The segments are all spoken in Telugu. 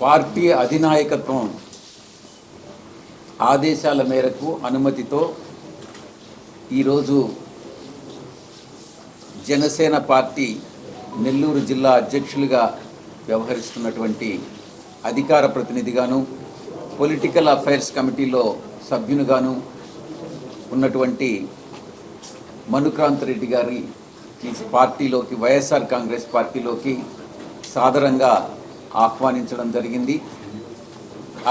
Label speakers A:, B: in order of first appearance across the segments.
A: పార్టీ అధినాయకత్వం ఆదేశాల మేరకు అనుమతితో ఈరోజు జనసేన పార్టీ నెల్లూరు జిల్లా అధ్యక్షులుగా వ్యవహరిస్తున్నటువంటి అధికార ప్రతినిధిగాను పొలిటికల్ అఫైర్స్ కమిటీలో సభ్యునిగాను ఉన్నటువంటి మనుక్రాంత్ రెడ్డి గారి ఈ పార్టీలోకి వైఎస్ఆర్ కాంగ్రెస్ పార్టీలోకి సాదరంగా ఆహ్వానించడం జరిగింది.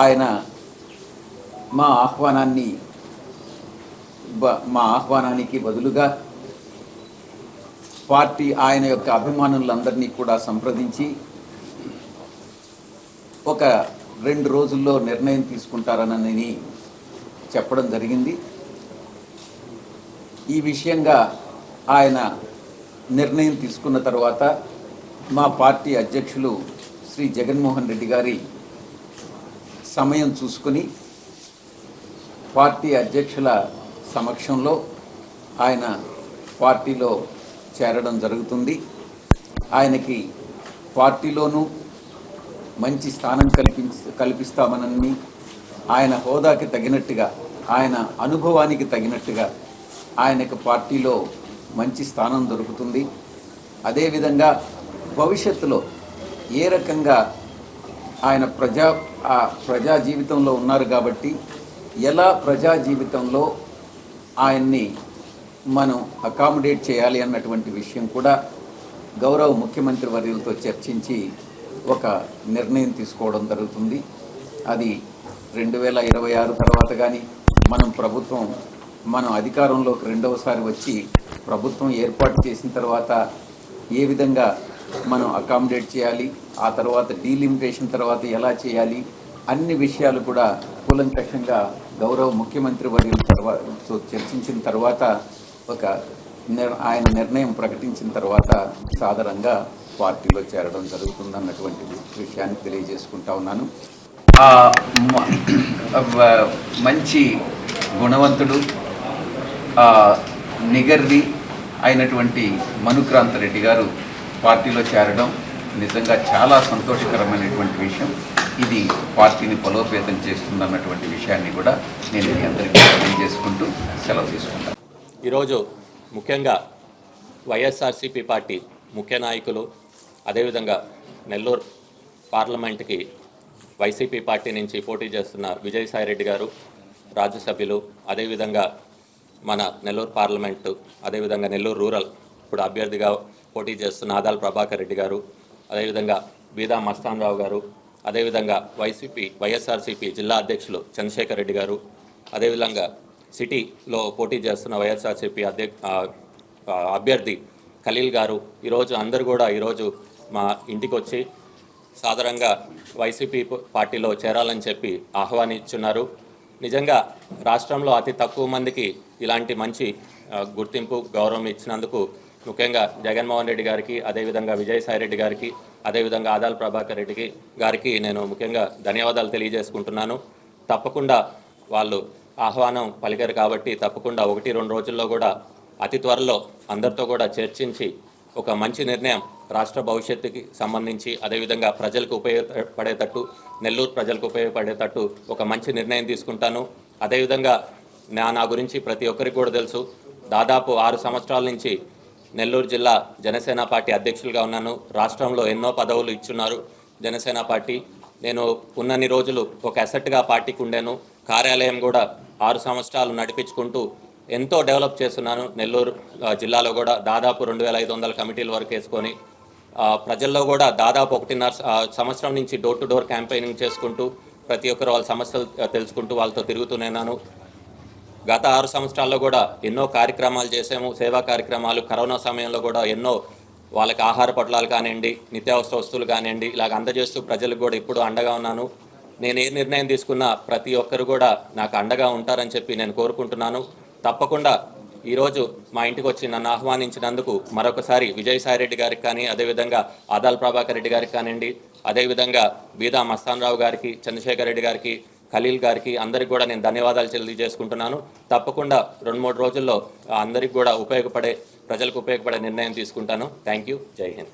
A: ఆయన మా ఆహ్వానాన్ని మా ఆహ్వానానికి బదులుగా పార్టీ ఆయన యొక్క అభిమానులందరినీ కూడా సంప్రదించి ఒక రెండు రోజుల్లో నిర్ణయం తీసుకుంటారనని చెప్పడం జరిగింది. ఈ విషయంగా ఆయన నిర్ణయం తీసుకున్న తర్వాత మా పార్టీ అధ్యక్షులు శ్రీ జగన్మోహన్ రెడ్డి గారి సమయం చూసుకుని పార్టీ అధ్యక్షుల సమక్షంలో ఆయన పార్టీలో చేరడం జరుగుతుంది. ఆయనకి పార్టీలోనూ మంచి స్థానం కల్పించ కల్పిస్తామనని ఆయన హోదాకి తగినట్టుగా ఆయన అనుభవానికి తగినట్టుగా ఆయనకు పార్టీలో మంచి స్థానం దొరుకుతుంది. అదేవిధంగా భవిష్యత్తులో ఏ రకంగా ఆయన ప్రజా ఆ ప్రజా జీవితంలో ఉన్నారు కాబట్టి ఎలా ప్రజా జీవితంలో ఆయన్ని మనం అకామిడేట్ చేయాలి అన్నటువంటి విషయం కూడా గౌరవ ముఖ్యమంత్రి వర్యులతో చర్చించి ఒక నిర్ణయం తీసుకోవడం జరుగుతుంది. అది రెండు వేల ఇరవై ఆరు తర్వాత కానీ మనం ప్రభుత్వం మనం అధికారంలోకి రెండవసారి వచ్చి ప్రభుత్వం ఏర్పాటు చేసిన తర్వాత ఏ విధంగా మనం అకామిడేట్ చేయాలి ఆ తర్వాత డీలిమిటేషన్ తర్వాత ఎలా చేయాలి అన్ని విషయాలు కూడా కూలంకషంగా గౌరవ ముఖ్యమంత్రి వర్యుల తర్వాత చర్చించిన తర్వాత ఒక ఆయన నిర్ణయం ప్రకటించిన తర్వాత సాధారణంగా పార్టీలో చేరడం జరుగుతుందన్నటువంటి విషయాన్ని తెలియజేసుకుంటా ఉన్నాను. మంచి గుణవంతుడు నిగర్ది నిగర్వి అయినటువంటి మనుక్రాంత రెడ్డి గారు పార్టీలో చేరడం నిజంగా చాలా సంతోషకరమైనటువంటి విషయం. ఇది పార్టీని బలోపేతం చేస్తుందన్నటువంటి విషయాన్ని కూడా నేను మీ అందరికీ తెలియజేసుకుంటూ సెలవు తీసుకుంటాను.
B: ఈరోజు ముఖ్యంగా వైఎస్ఆర్సీపీ పార్టీ ముఖ్య నాయకులు అదేవిధంగా నెల్లూరు పార్లమెంట్కి వైసీపీ పార్టీ నుంచి పోటీ చేస్తున్న విజయసాయిరెడ్డి గారు రాజ్యసభ్యులు అదేవిధంగా మన నెల్లూరు పార్లమెంటు అదేవిధంగా నెల్లూరు రూరల్ ఇప్పుడు అభ్యర్థిగా పోటీ చేస్తున్న ఆదాల్ ప్రభాకర్ రెడ్డి గారు అదేవిధంగా బీదా మస్తాన్ రావు గారు అదేవిధంగా వైసీపీ వైఎస్ఆర్సీపీ జిల్లా అధ్యక్షులు చంద్రశేఖర్ రెడ్డి గారు అదేవిధంగా సిటీలో పోటీ చేస్తున్న వైఎస్ఆర్సీపీ అధ్యక్ష అభ్యర్థి ఖలీల్ గారు ఈరోజు అందరు కూడా ఈరోజు మా ఇంటికి వచ్చి సాధారణంగా వైసీపీ పార్టీలో చేరాలని చెప్పి ఆహ్వానించున్నారు. నిజంగా రాష్ట్రంలో అతి తక్కువ మందికి ఇలాంటి మంచి గుర్తింపు గౌరవం ఇచ్చినందుకు ముఖ్యంగా జగన్మోహన్ రెడ్డి గారికి అదేవిధంగా విజయసాయి రెడ్డి గారికి అదేవిధంగా ఆదాల్ ప్రభాకర్ రెడ్డికి గారికి నేను ముఖ్యంగా ధన్యవాదాలు తెలియజేసుకుంటున్నాను. తప్పకుండా వాళ్ళు ఆహ్వానం పలికారు కాబట్టి తప్పకుండా ఒకటి రెండు రోజుల్లో కూడా అతి త్వరలో అందరితో కూడా చర్చించి ఒక మంచి నిర్ణయం రాష్ట్ర భవిష్యత్తుకి సంబంధించి అదేవిధంగా ప్రజలకు ఉపయోగపడేటట్టు నెల్లూరు ప్రజలకు ఉపయోగపడేటట్టు ఒక మంచి నిర్ణయం తీసుకుంటాను. అదేవిధంగా నా నా గురించి ప్రతి ఒక్కరికి కూడా తెలుసు. దాదాపు ఆరు సంవత్సరాల నుంచి నెల్లూరు జిల్లా జనసేన పార్టీ అధ్యక్షులుగా ఉన్నాను. రాష్ట్రంలో ఎన్నో పదవులు ఇచ్చున్నారు జనసేన పార్టీ. నేను ఉన్నన్ని రోజులు ఒక అసెట్గా పార్టీకి ఉండాను. కార్యాలయం కూడా ఆరు సంవత్సరాలు నడిపించుకుంటూ ఎంతో డెవలప్ చేస్తున్నాను. నెల్లూరు జిల్లాలో కూడా దాదాపు రెండు వేల ఐదు వందల కమిటీల వరకు వేసుకొని ప్రజల్లో కూడా దాదాపు ఒకటిన్నర సంవత్సరం నుంచి డోర్ టు డోర్ క్యాంపెయినింగ్ చేసుకుంటూ ప్రతి ఒక్కరు వాళ్ళ సమస్యలు తెలుసుకుంటూ వాళ్ళతో తిరుగుతూనేనాను గత ఆరు సంవత్సరాల్లో కూడా ఎన్నో కార్యక్రమాలు చేసాము సేవా కార్యక్రమాలు కరోనా సమయంలో కూడా ఎన్నో వాళ్ళకి ఆహార పొట్లాలు కానివ్వండి నిత్యావసర వస్తువులు కానివ్వండి ఇలాగ అందజేస్తూ ప్రజలకు కూడా ఇప్పుడు అండగా ఉన్నాను. నేను ఏ నిర్ణయం తీసుకున్నా ప్రతి ఒక్కరు కూడా నాకు అండగా ఉంటారని చెప్పి నేను కోరుకుంటున్నాను. తప్పకుండా ఈరోజు మా ఇంటికి వచ్చి నన్ను ఆహ్వానించినందుకు మరొకసారి విజయసాయి రెడ్డి గారికి కానీ అదేవిధంగా ఆదాల్ ప్రభాకర్ రెడ్డి గారికి కానివ్వండి అదేవిధంగా బీదా మస్తాన్ రావు గారికి చంద్రశేఖర్ రెడ్డి గారికి ఖలీల్ గారికి అందరికి కూడా నేను ధన్యవాదాలు తెలియజేసుకుంటున్నాను. తప్పకుండా రెండు మూడు రోజుల్లో అందరికి కూడా ఉపయోగపడే ప్రజలకు ఉపయోగపడే నిర్ణయం తీసుకుంటాను. Thank you. జై హింద్.